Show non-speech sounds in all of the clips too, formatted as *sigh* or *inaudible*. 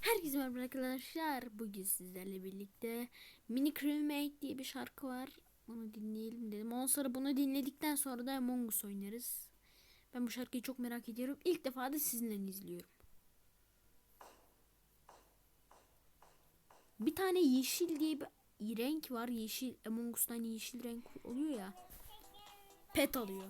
Herkese merhaba arkadaşlar. Bugün sizlerle birlikte Mini Crewmate diye bir şarkı var. Bunu dinleyelim dedim. Ondan sonra bunu dinledikten sonra da Among Us oynarız. Ben bu şarkıyı çok merak ediyorum. İlk defa da sizinle izliyorum. Bir tane yeşil diye bir renk var. Yeşil Among Us'tan yeşil renk oluyor ya. Pet alıyor.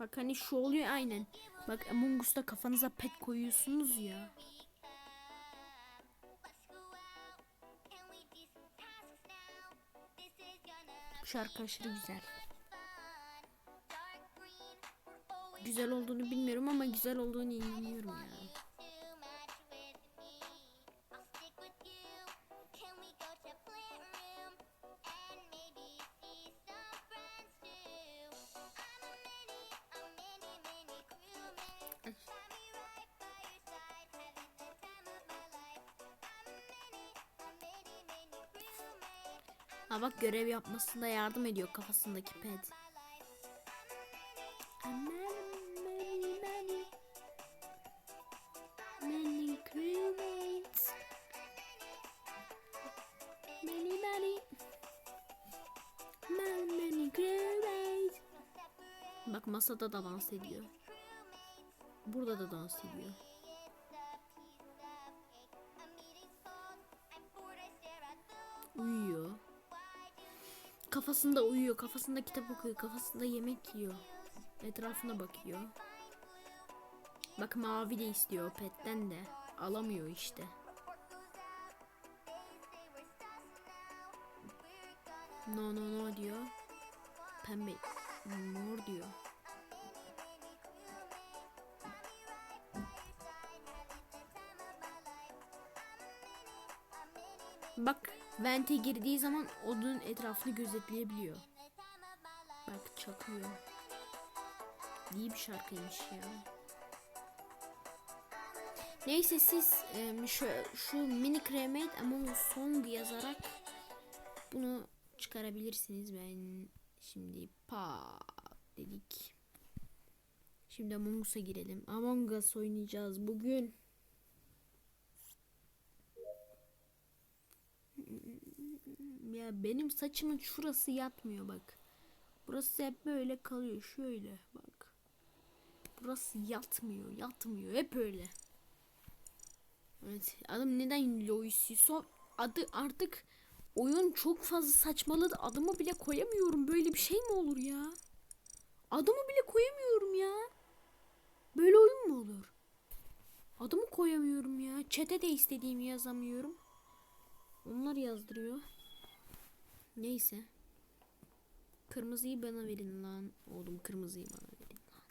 Bak hani şu oluyor aynen. Bak Among Us'ta kafanıza pet koyuyorsunuz ya. Bu şarkı aşırı güzel. Güzel olduğunu bilmiyorum ama güzel olduğunu inanıyorum ya. Görev yapmasında yardım ediyor kafasındaki crewmates. Bak masada da dans ediyor. Burada da dans ediyor. Kafasında uyuyor, kafasında kitap okuyor, kafasında yemek yiyor. Etrafına bakıyor. Bak mavi de istiyor petten de. Alamıyor işte. No no no diyor. Pembe. Mor diyor. Bak vente girdiği zaman odun etrafını gözetleyebiliyor. Bak çakıyor. İyi bir şarkıymış ya. Neyse siz em, şu, şu mini cremate Among Us song yazarak bunu çıkarabilirsiniz. Ben şimdi pa dedik. Şimdi Among Us'a girelim. Among Us oynayacağız bugün. Ya benim saçımın şurası yatmıyor bak. Burası hep böyle kalıyor şöyle bak. Burası yatmıyor yatmıyor hep öyle. Evet adım neden Lois Yusuf? Adı artık oyun çok fazla saçmaladı. Adımı bile koyamıyorum. Böyle bir şey mi olur ya? Adımı bile koyamıyorum ya. Böyle oyun mu olur? Adımı koyamıyorum ya. Çete de istediğimi yazamıyorum. Onlar yazdırıyor. Neyse. Kırmızıyı bana verin lan. Oğlum kırmızıyı bana verin lan.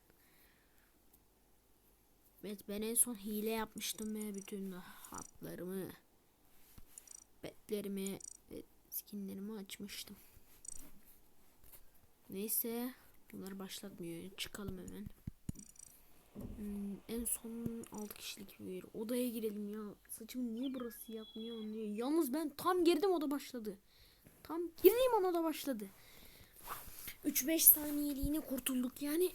Evet ben en son hile yapmıştım ya bütün hatlarımı. Betlerimi ve skinlerimi açmıştım. Neyse. Bunları başlatmıyor. Çıkalım hemen. Hmm, en son 6 kişilik bir odaya girelim ya. Saçım niye burası yatmıyor anlıyor. Yalnız ben tam girdim oda başladı. Tam gireyim ona da başladı. 3-5 saniyeliğine kurtulduk yani.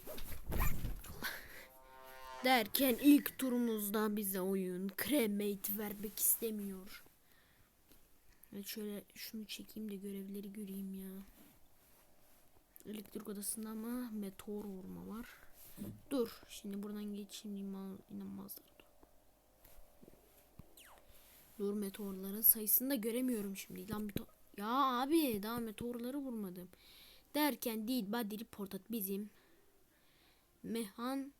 Derken ilk turumuzda bize oyun cremate vermek istemiyor. Evet şöyle şunu çekeyim de görevleri göreyim ya. Elektrik odasında ama meteor vurma var. Dur şimdi buradan geçeyim inan, inanmazlar. Dur meteorların sayısını da göremiyorum şimdi. Lan meteor... Ya abi daha meteorları vurmadım. Derken değil body report at bizim. Mehan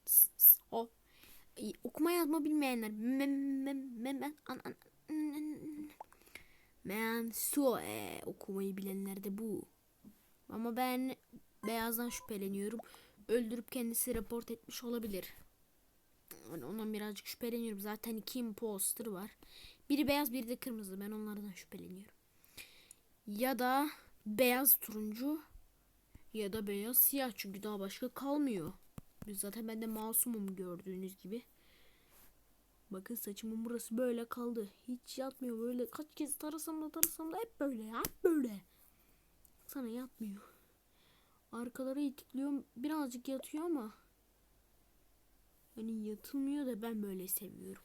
o okuma yazma bilmeyenler men so e, okumayı bilenler de bu. Ama ben beyazdan şüpheleniyorum. Öldürüp kendisi report etmiş olabilir. Yani ondan birazcık şüpheleniyorum. Zaten iki imposter var. Biri beyaz biri de kırmızı. Ben onlardan şüpheleniyorum. Ya da beyaz turuncu ya da beyaz siyah çünkü daha başka kalmıyor. Zaten ben de masumum gördüğünüz gibi. Bakın saçımın burası böyle kaldı. Hiç yatmıyor böyle. Kaç kez tarasam da tarasam da hep böyle ya. Hep böyle. Sana yatmıyor. Arkaları itikliyorum. Birazcık yatıyor ama. Hani yatılmıyor da ben böyle seviyorum.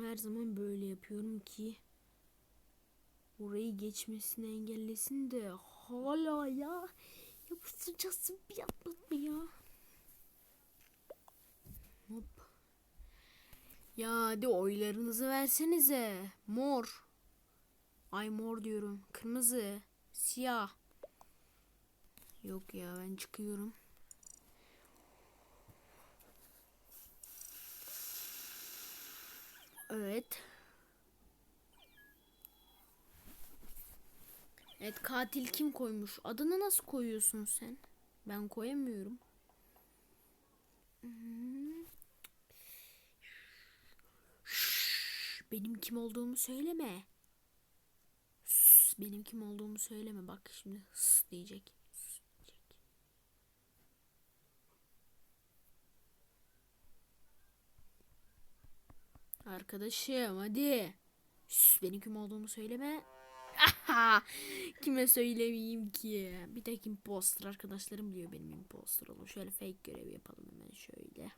Her zaman böyle yapıyorum ki orayı geçmesini engellesin de hala ya yapıştıracaksın bir yapmadı ya. Hop. Ya hadi oylarınızı versenize. Mor. Ay mor diyorum. Kırmızı. Siyah. Yok ya ben çıkıyorum. Evet. Evet katil kim koymuş? Adını nasıl koyuyorsun sen? Ben koyamıyorum. Benim kim olduğumu söyleme. Benim kim olduğumu söyleme. Bak şimdi hıs diyecek. Arkadaşım hadi. Sus, benim kim olduğumu söyleme. *laughs* Kime söylemeyeyim ki? Bir tek imposter arkadaşlarım biliyor benim imposter olduğumu. Şöyle fake görevi yapalım hemen şöyle.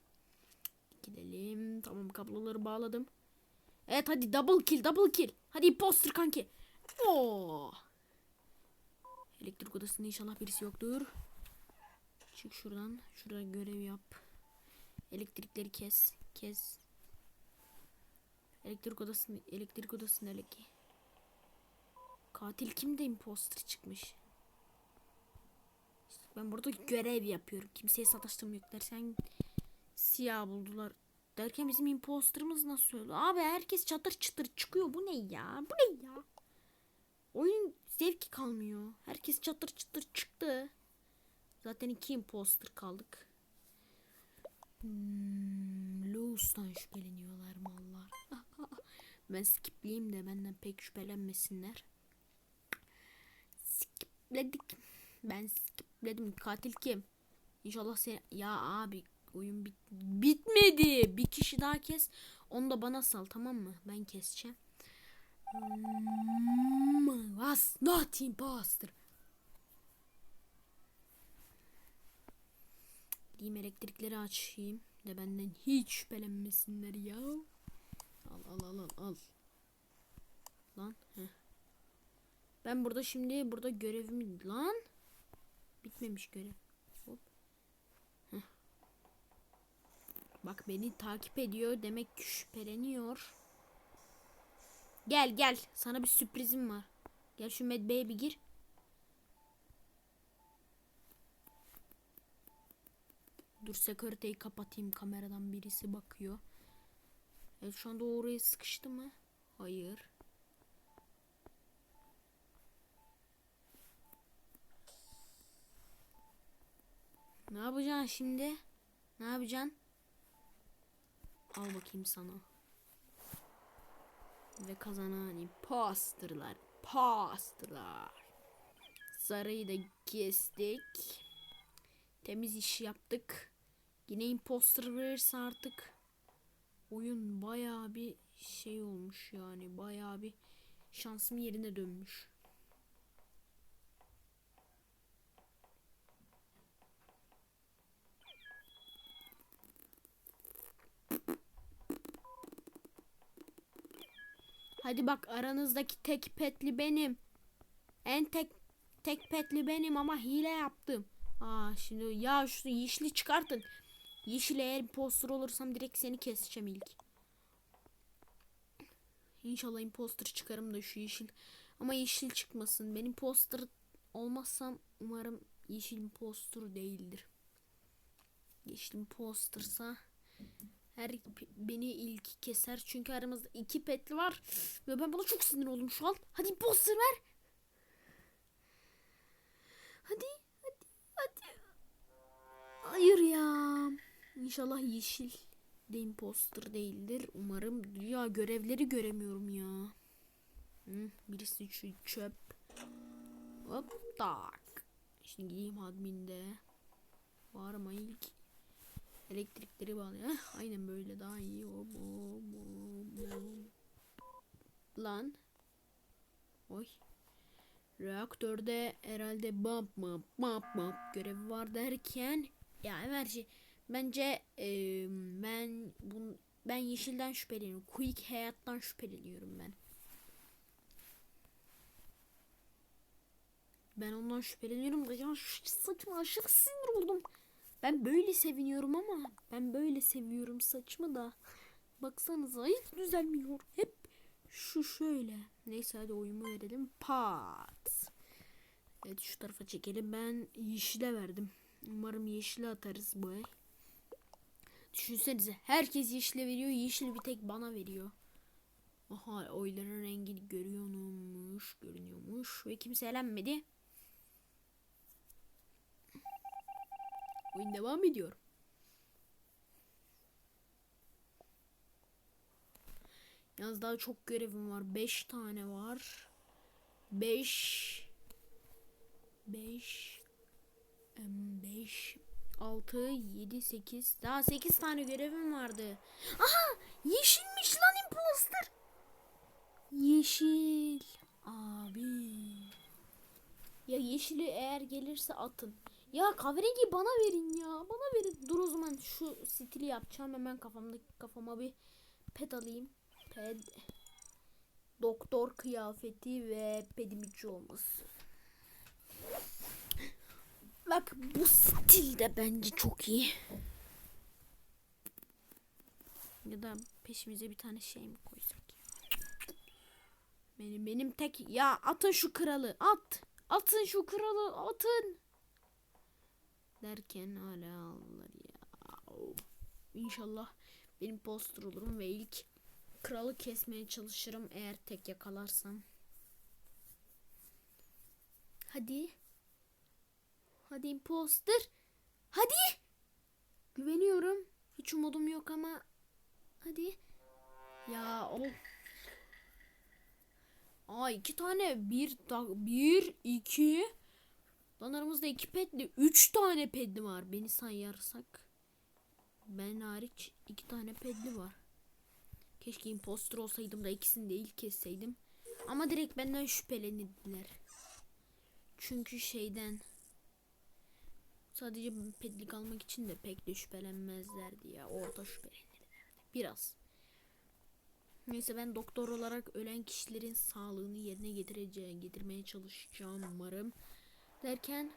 Gidelim. Tamam kabloları bağladım. Evet hadi double kill double kill. Hadi imposter kanki. Oo. Elektrik odasında inşallah birisi yoktur. Çık şuradan. Şurada görev yap. Elektrikleri kes. Kes. Elektrik odasında elektrik odasında elektrik. Katil kim de imposter çıkmış. Ben burada görev yapıyorum. Kimseye sataştığım yok dersen siyah buldular. Derken bizim imposterımız nasıl öldü? Abi herkes çatır çıtır çıkıyor. Bu ne ya? Bu ne ya? Oyun zevki kalmıyor. Herkes çatır çıtır çıktı. Zaten iki imposter kaldık. Hmm, Lewis'tan şüpheleniyorlar mallar. *laughs* ben skipleyeyim de benden pek şüphelenmesinler. Skipledik. Ben skipledim. Katil kim? İnşallah sen... Ya abi oyun bit bitmedi. Bir kişi daha kes. Onu da bana sal tamam mı? Ben keseceğim. Hmm, was not imposter. Gideyim elektrikleri açayım. De benden hiç şüphelenmesinler ya. Al al al al al. Lan. Heh. Ben burada şimdi burada görevimi lan. Bitmemiş görev. Hop. Bak beni takip ediyor. Demek ki şüpheleniyor. Gel gel. Sana bir sürprizim var. Gel şu medbeye bir gir. Dur security'yi kapatayım. Kameradan birisi bakıyor. Evet şu anda oraya sıkıştı mı? Hayır. Ne yapacaksın şimdi? Ne yapacaksın? Al bakayım sana. Ve kazanan imposterlar. Imposterlar. Sarayı da kestik. Temiz iş yaptık. Yine imposter verirse artık oyun bayağı bir şey olmuş yani. Bayağı bir şansım yerine dönmüş. Hadi bak aranızdaki tek petli benim. En tek tek petli benim ama hile yaptım. Aa şimdi ya şu yeşili çıkartın. Yeşil eğer imposter olursam direkt seni keseceğim ilk. İnşallah imposter çıkarım da şu yeşil. Ama yeşil çıkmasın. Ben imposter olmazsam umarım yeşil imposter değildir. Yeşil impostersa her beni ilk keser çünkü aramızda iki petli var ve ben buna çok sinir oldum şu an. Hadi imposter ver. Hadi hadi hadi. Hayır ya. İnşallah yeşil de imposter değildir. Umarım ya görevleri göremiyorum ya. Hı, birisi şu çöp. Hop tak. Şimdi gideyim adminde. Var mı ilk? Elektrikleri bağlıyor. *laughs* Aynen böyle daha iyi. O, bu, bu, bu. Lan. Oy. Reaktörde herhalde bump bump bump bump görevi var derken ya Emerci bence eee, ben bun, ben yeşilden şüpheleniyorum. Quick hayattan şüpheleniyorum ben. Ben ondan şüpheleniyorum da ya saçma aşırı sinir oldum. Ben böyle seviniyorum ama ben böyle seviyorum saçımı da. Baksanıza hiç düzelmiyor. Hep şu şöyle. Neyse hadi oyumu verelim. Pat. Evet şu tarafa çekelim. Ben yeşile verdim. Umarım yeşile atarız bu ay. Düşünsenize herkes yeşile veriyor. Yeşil bir tek bana veriyor. Aha oyların rengini görüyormuş. Görünüyormuş. Ve kimse elenmedi. Oyun devam ediyor. Yalnız daha çok görevim var. 5 tane var. 5 5 5 6 7 8 daha 8 tane görevim vardı. Aha! Yeşilmiş lan imposter. Yeşil. Abi. Ya yeşili eğer gelirse atın. Ya kahverengi bana verin ya. Bana verin. Dur o zaman şu stili yapacağım. Hemen kafamda kafama bir pet alayım. Ped. Doktor kıyafeti ve pedimici olması. Bak bu stil de bence çok iyi. Ya da peşimize bir tane şey mi koysak ya? Benim benim tek ya atın şu kralı at. Atın şu kralı atın. Derken hala aldılar ya. İnşallah benim poster olurum ve ilk kralı kesmeye çalışırım eğer tek yakalarsam. Hadi. Hadi imposter. Hadi. Güveniyorum. Hiç umudum yok ama. Hadi. Ya of. Aa iki tane. Bir, bir iki. Lan aramızda iki pedli. Üç tane pedli var. Beni sayarsak. Ben hariç iki tane pedli var. Keşke imposter olsaydım da ikisini de ilk kesseydim. Ama direkt benden şüphelendiler. Çünkü şeyden sadece pedlik almak için de pek de şüphelenmezlerdi ya. Orada şüphelenirlerdi. Biraz. Neyse ben doktor olarak ölen kişilerin sağlığını yerine getireceğim, getirmeye çalışacağım umarım. Derken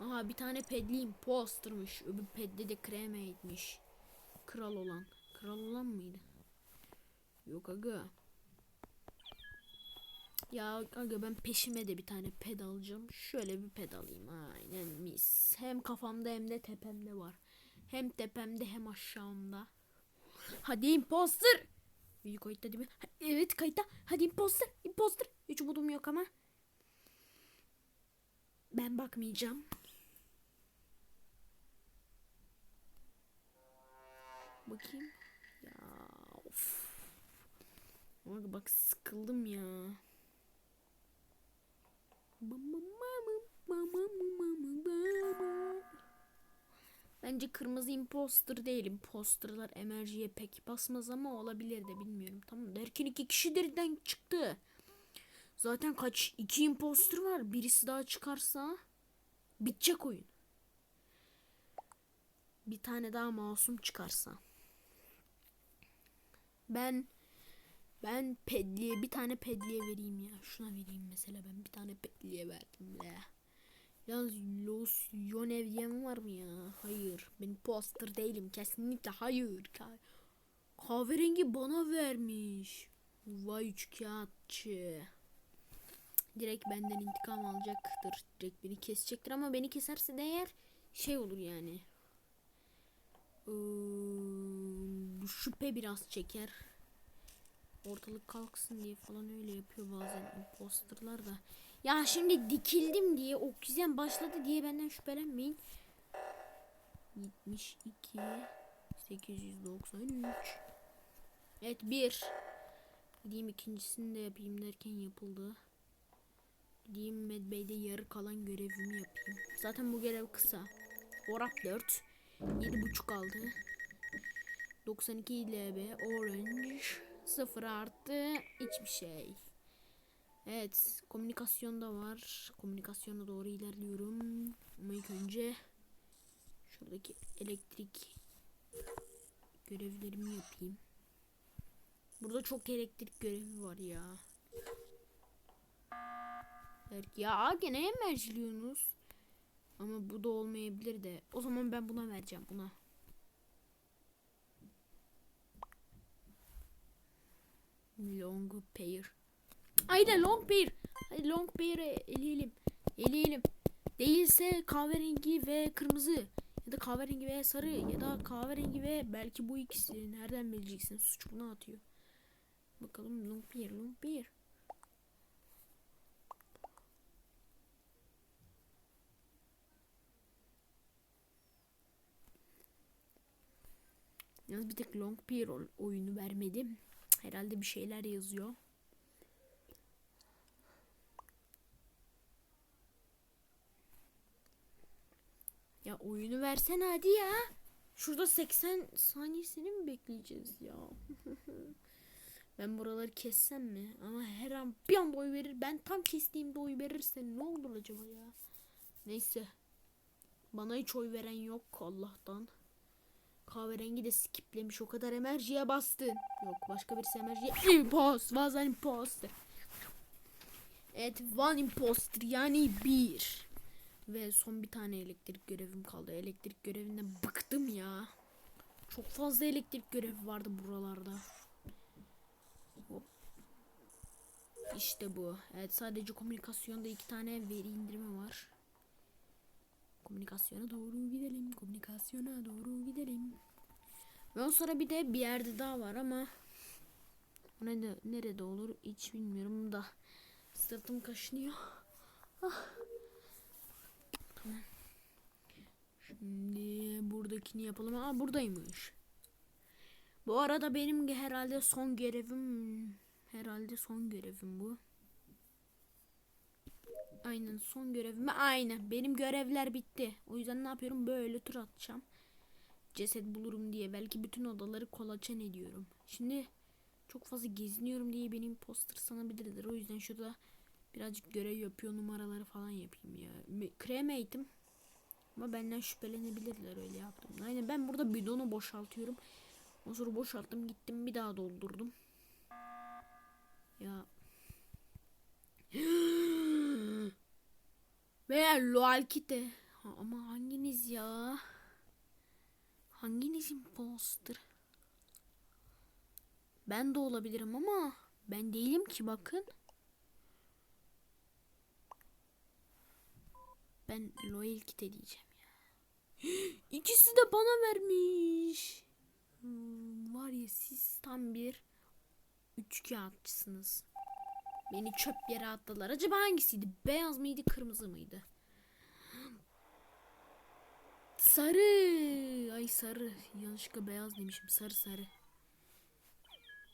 Aha bir tane pedli impostermış. Öbür pedli de cremate'miş. Kral olan. Kral olan mıydı? Yok aga. Ya aga ben peşime de bir tane ped alacağım. Şöyle bir ped alayım. Aynen mis. Hem kafamda hem de tepemde var. Hem tepemde hem aşağımda. Hadi imposter. Video kayıtta değil mi? Evet kayıtta. Hadi imposter. Imposter. Hiç umudum yok ama. Ben bakmayacağım. Bakayım. Ya of. Bak, bak sıkıldım ya. Bence kırmızı imposter değil. Imposterlar emerjiye pek basmaz ama olabilir de bilmiyorum. Tamam derken iki kişilerden çıktı. Zaten kaç iki imposter var. Birisi daha çıkarsa bitecek oyun. Bir tane daha masum çıkarsa. Ben ben pedliye bir tane pedliye vereyim ya. Şuna vereyim mesela ben bir tane pedliye verdim le. Yalnız Los Yonev var mı ya? Hayır. Ben poster değilim. Kesinlikle hayır. Ka- kahverengi bana vermiş. Vay üç kağıtçı. Direkt benden intikam alacaktır. Direkt beni kesecektir ama beni keserse de eğer şey olur yani. Ee, şüphe biraz çeker. Ortalık kalksın diye falan öyle yapıyor bazen imposterlar da. Ya şimdi dikildim diye oksijen başladı diye benden şüphelenmeyin. 72 893 Evet bir Gideyim ikincisini de yapayım derken yapıldı. Gideyim Medbay'de yarı kalan görevimi yapayım. Zaten bu görev kısa. Orap 4. 7.5 kaldı. 92 LB orange 0 arttı hiçbir şey. Evet komünikasyonda var. Komünikasyona doğru ilerliyorum. Ama ilk önce şuradaki elektrik görevlerimi yapayım. Burada çok elektrik görevi var ya. Ya gene merciliyorsunuz. Ama bu da olmayabilir de. O zaman ben buna vereceğim buna. Long pair. Aynen long pair. Hadi long pair'e eleyelim. Eleyelim. Değilse kahverengi ve kırmızı. Ya da kahverengi ve sarı. Ya da kahverengi ve belki bu ikisi. Nereden bileceksin? Suç buna atıyor. Bakalım long pair long pair. Yalnız bir tek long pair ol- oyunu vermedim. Herhalde bir şeyler yazıyor. Ya oyunu versene hadi ya. Şurada 80 saniyesini mi bekleyeceğiz ya? *laughs* ben buraları kessem mi? Ama her an bir anda oy verir. Ben tam kestiğimde oy verirse ne olur acaba ya? Neyse. Bana hiç oy veren yok Allah'tan. Kahverengi de skiplemiş. O kadar emerjiye bastın. Yok başka birisi emerjiye. Impost. Bazen imposter. Evet one imposter yani bir. Ve son bir tane elektrik görevim kaldı. Elektrik görevinden bıktım ya. Çok fazla elektrik görevi vardı buralarda. Hop. İşte bu. Evet sadece komünikasyonda iki tane veri indirimi var. Komünikasyona doğru gidelim. Komünikasyona doğru gidelim. Ve ondan sonra bir de bir yerde daha var ama o nerede, nerede olur hiç bilmiyorum da sırtım kaşınıyor. Ah. Tamam. Şimdi buradakini yapalım. Aa buradaymış. Bu arada benim herhalde son görevim herhalde son görevim bu. Aynen son görevim. Aynen benim görevler bitti. O yüzden ne yapıyorum? Böyle tur atacağım. Ceset bulurum diye belki bütün odaları kolaçan ediyorum. Şimdi çok fazla geziniyorum diye benim poster sanabilirler. O yüzden şurada birazcık görev yapıyor numaraları falan yapayım ya. Krem eğitim. Ama benden şüphelenebilirler öyle yaptım. Aynen ben burada bidonu boşaltıyorum. Ondan sonra boşalttım gittim bir daha doldurdum. Ya. *gasps* Veya Loalkite. Ha, ama hanginiz ya? Hanginiz imposter? Ben de olabilirim ama ben değilim ki bakın. Ben loyal kite diyeceğim ya. *gasps* İkisi de bana vermiş. Hmm, var ya siz tam bir üçkağıtçısınız. Beni çöp yere attılar. Acaba hangisiydi? Beyaz mıydı, kırmızı mıydı? Sarı. Ay sarı. Yanlışlıkla beyaz demişim. Sarı sarı.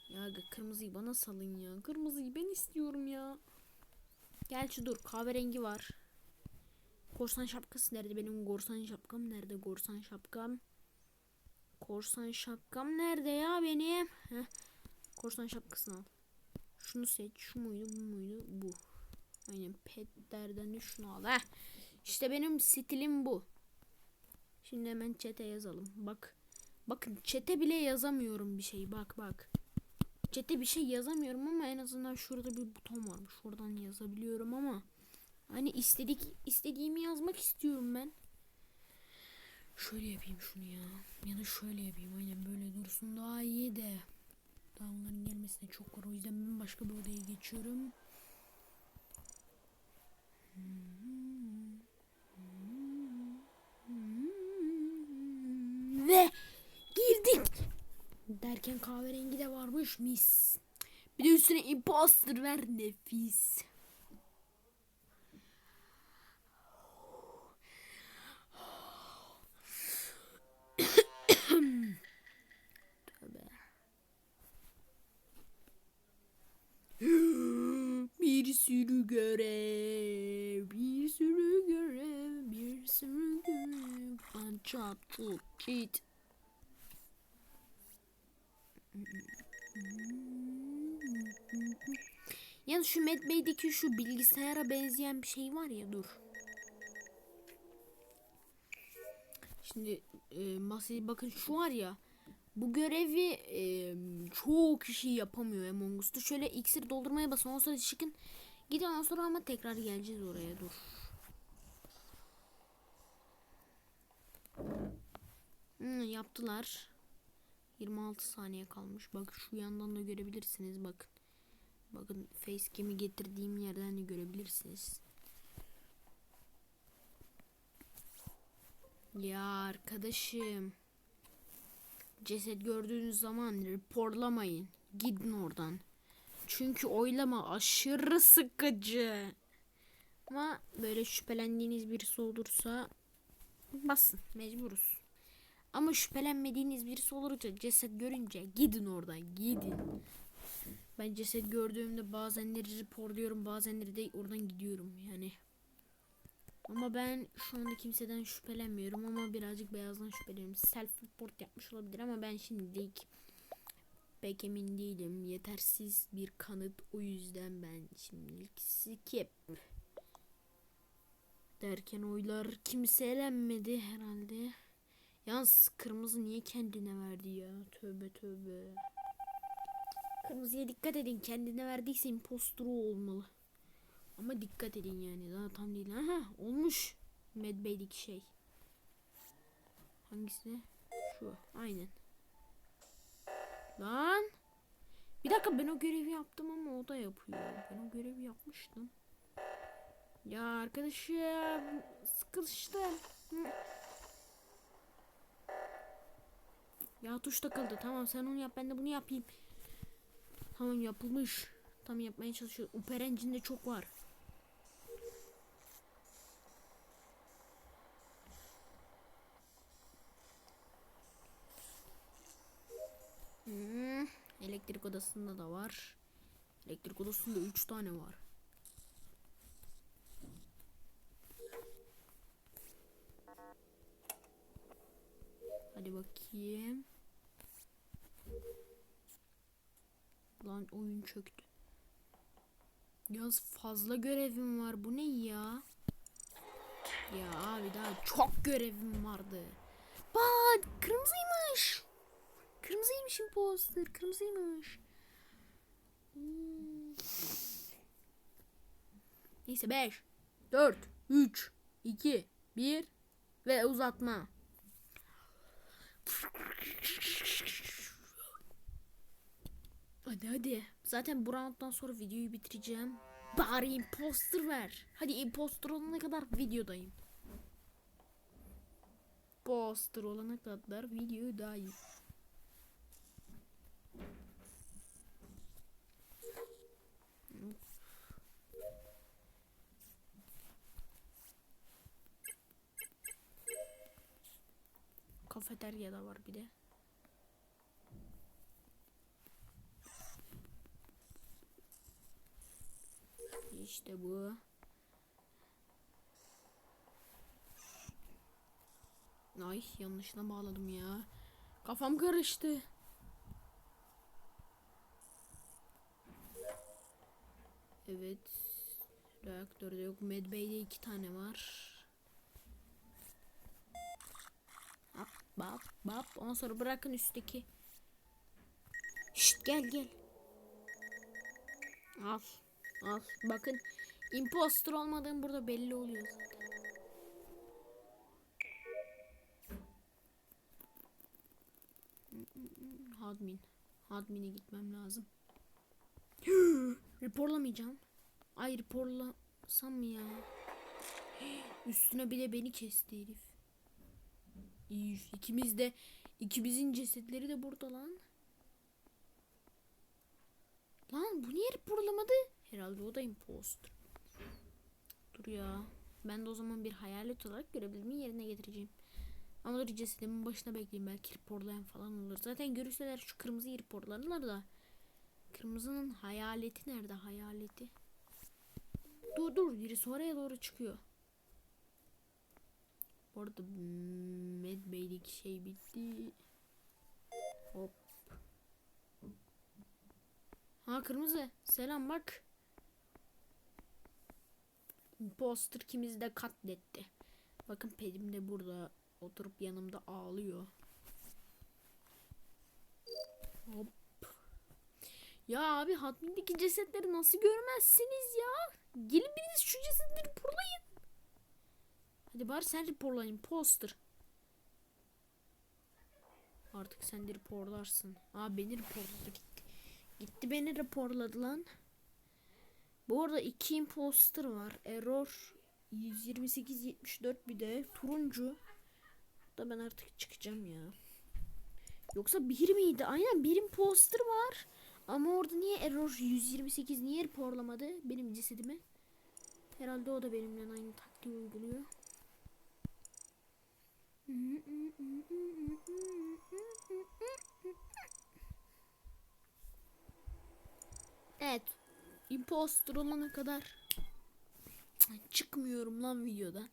Ya kırmızıyı bana salın ya. Kırmızıyı ben istiyorum ya. Gerçi dur kahverengi var. Korsan şapkası nerede? Benim korsan şapkam nerede? Korsan şapkam. Korsan şapkam nerede ya benim? Heh. Korsan şapkasını al. Şunu seç. Şu muydu? Bu muydu? Bu. Aynen petlerden de şunu al. Heh. İşte benim stilim bu. Şimdi hemen çete yazalım. Bak. Bakın çete bile yazamıyorum bir şey. Bak bak. Çete bir şey yazamıyorum ama en azından şurada bir buton varmış. Şuradan yazabiliyorum ama hani istedik istediğimi yazmak istiyorum ben. Şöyle yapayım şunu ya. Ya da şöyle yapayım. Aynen böyle dursun daha iyi de. Daha onların gelmesine çok var. O yüzden ben başka bir odaya geçiyorum. Ve girdik. Derken kahverengi de varmış mis. Bir de üstüne imposter ver nefis. Tövbe. Bir sürü görev, bir sürü görev, bir sürü görev. Lan çat çut çit. Şu Medbay'deki şu bilgisayara benzeyen bir şey var ya dur. Şimdi e, masayı bakın şu var ya. Bu görevi e, çoğu kişi yapamıyor Among Us'ta. Şöyle iksir doldurmaya basın. Ondan sonra çıkın. Gidin ondan sonra ama tekrar geleceğiz oraya dur. Hmm, yaptılar. 26 saniye kalmış. Bak şu yandan da görebilirsiniz. Bakın. Bakın facecam'i getirdiğim yerden de görebilirsiniz. Ya arkadaşım. Ceset gördüğünüz zaman raporlamayın. Gidin oradan. Çünkü oylama aşırı sıkıcı. Ama böyle şüphelendiğiniz birisi olursa basın mecburuz. Ama şüphelenmediğiniz birisi olursa ceset görünce gidin oradan gidin. Ben ceset gördüğümde bazenleri raporluyorum bazenleri de oradan gidiyorum yani. Ama ben şu anda kimseden şüphelenmiyorum ama birazcık beyazdan şüpheleniyorum. Self report yapmış olabilir ama ben şimdilik pek emin değilim. Yetersiz bir kanıt o yüzden ben şimdilik skip. Derken oylar kimse elenmedi herhalde. Yalnız kırmızı niye kendine verdi ya? Tövbe tövbe. Kırmızıya dikkat edin. Kendine verdiyse impostor o olmalı. Ama dikkat edin yani. Daha tam değil. Aha olmuş. Medbay'deki şey. Hangisi? Şu. Aynen. Lan. Bir dakika ben o görevi yaptım ama o da yapıyor. Ben o görevi yapmıştım. Ya arkadaşım sıkıştım. Ya tuş takıldı. Tamam sen onu yap ben de bunu yapayım. Tamam yapılmış. Tam yapmaya çalışıyor. Uper Engine'de çok var. Hmm, elektrik odasında da var. Elektrik odasında 3 tane var. Hadi bakayım. Lan oyun çöktü. Yalnız fazla görevim var. Bu ne ya? Ya abi daha çok görevim vardı. Bak kırmızıymış. Kırmızıymış imposter. Kırmızıymış. Hmm. Neyse 5, 4, 3, 2, 1 ve uzatma. Hadi hadi. Zaten bu rounddan sonra videoyu bitireceğim. Bari imposter ver. Hadi imposter olana kadar videodayım. Imposter olana kadar videodayım. Kafeteryada var bir de. İşte bu. Ay yanlışına bağladım ya. Kafam karıştı. Evet. Reaktörde yok. Medbay'de iki tane var. Hop bap bap. Ondan sonra bırakın üstteki. Şşt gel gel. Al. Al. Bakın. Imposter olmadığım burada belli oluyor zaten. Admin. Admin'e gitmem lazım. *gasps* Raporlamayacağım. Ay raporlasam mı ya? *gasps* Üstüne bile beni kesti herif. İyi, ikimiz de ikimizin cesetleri de burada lan. Lan bu niye raporlamadı? Herhalde o da imposter. Dur ya. Ben de o zaman bir hayalet olarak görevlerimi yerine getireceğim. Ama dur cesedimin başına bekleyeyim. Belki raporlayan falan olur. Zaten görürseler şu kırmızıyı raporlarlar da. Kırmızının hayaleti nerede hayaleti? Dur dur birisi oraya doğru çıkıyor. Orada Mad Bey'deki şey bitti. Hop. Ha kırmızı. Selam bak. Imposter ikimizi de katletti. Bakın pedim de burada oturup yanımda ağlıyor. Hop. Ya abi Hatmin'deki cesetleri nasıl görmezsiniz ya? Gelin biriniz şu cesetleri raporlayın. Hadi bari sen raporlayın poster. Artık sen de raporlarsın. Aa beni raporladı gitti. Gitti beni raporladı lan. Bu arada iki imposter var. Error 128 74 bir de turuncu. Da ben artık çıkacağım ya. Yoksa bir miydi? Aynen bir imposter var. Ama orada niye error 128 niye raporlamadı benim cesedimi? Herhalde o da benimle aynı taktiği uyguluyor. Evet. Imposter olana kadar çıkmıyorum lan videodan.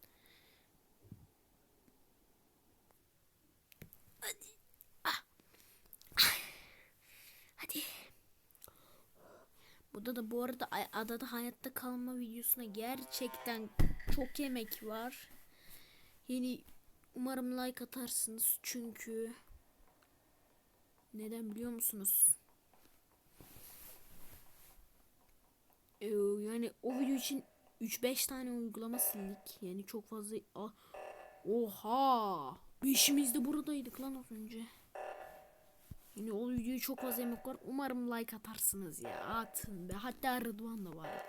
Hadi. Ah. Hadi. Burada da bu arada adada hayatta kalma videosuna gerçekten çok emek var. Yeni umarım like atarsınız çünkü neden biliyor musunuz? Ee, yani o video için 3-5 tane uygulama sildik. Yani çok fazla Ah, Oha! Beşimiz de buradaydık lan az önce. Yine o videoya çok fazla emek var. Umarım like atarsınız ya. Atın be. Hatta Rıdvan da vardı.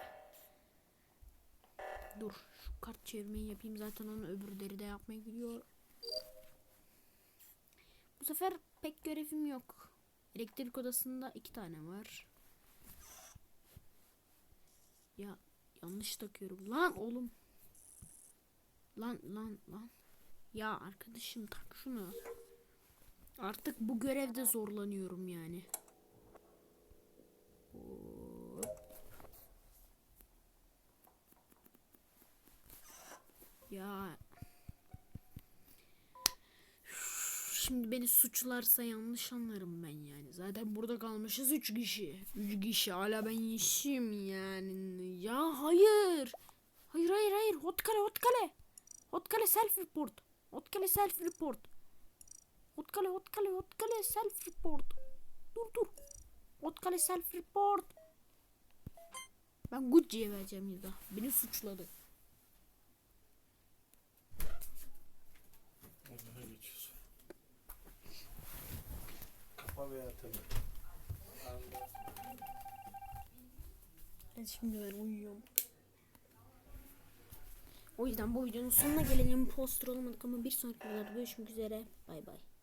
Dur. Şu kart çevirmeyi yapayım. Zaten onu öbür deride yapmaya gidiyor. Bu sefer pek görevim yok. Elektrik odasında iki tane var. Ya yanlış takıyorum. Lan oğlum. Lan lan lan. Ya arkadaşım tak şunu. Artık bu görevde zorlanıyorum yani. Ya. Şimdi beni suçlarsa yanlış anlarım ben yani. Zaten burada kalmışız 3 kişi. 3 kişi hala ben yeşim yani. Ya hayır. Hayır hayır hayır. Hot kale hot kale. Hot kale self report. Hot kale self report. Hot kale hot kale hot kale self report. Dur dur. Hot kale self report. Ben Gucci'ye vereceğim ya da. Beni suçladı. Evet şimdi ben uyuyorum. O yüzden bu videonun sonuna gelelim. Poster olmadık ama bir sonraki videoda görüşmek üzere. Bay bay.